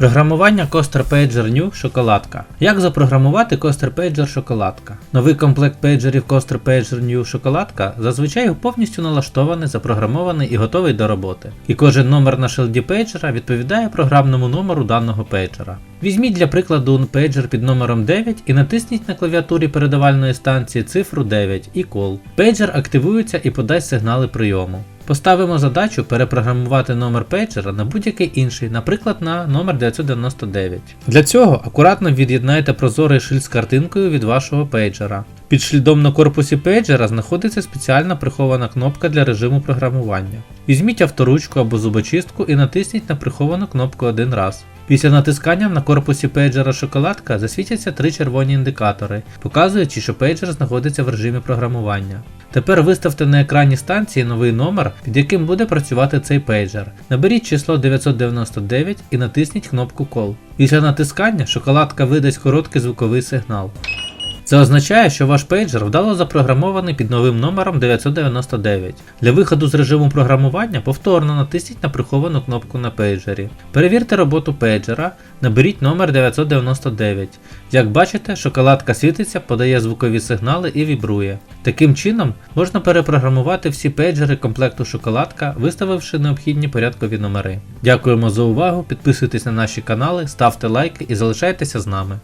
Програмування Coaster Pager New шоколадка. Як запрограмувати Coaster Pager шоколадка? Новий комплект пейджерів Coaster Pager New шоколадка зазвичай повністю налаштований, запрограмований і готовий до роботи. І кожен номер на шилді пейджера відповідає програмному номеру даного пейджера. Візьміть для прикладу пейджер під номером 9 і натисніть на клавіатурі передавальної станції цифру 9 і call. Пейджер активується і подасть сигнали прийому. Поставимо задачу перепрограмувати номер пейджера на будь-який інший, наприклад на номер 999. Для цього акуратно від'єднайте прозорий шильд з картинкою від вашого пейджера. Під шлідом на корпусі пейджера знаходиться спеціальна прихована кнопка для режиму програмування. Візьміть авторучку або зубочистку і натисніть на приховану кнопку один раз. Після натискання на корпусі пейджера шоколадка засвітяться три червоні індикатори, показуючи, що пейджер знаходиться в режимі програмування. Тепер виставте на екрані станції новий номер, під яким буде працювати цей пейджер. Наберіть число 999 і натисніть кнопку Call. Після натискання шоколадка видасть короткий звуковий сигнал. Це означає, що ваш пейджер вдало запрограмований під новим номером 999. Для виходу з режиму програмування повторно натисніть на приховану кнопку на пейджері. Перевірте роботу пейджера, наберіть номер 999. Як бачите, шоколадка світиться, подає звукові сигнали і вібрує. Таким чином можна перепрограмувати всі пейджери комплекту шоколадка, виставивши необхідні порядкові номери. Дякуємо за увагу, підписуйтесь на наші канали, ставте лайки і залишайтеся з нами.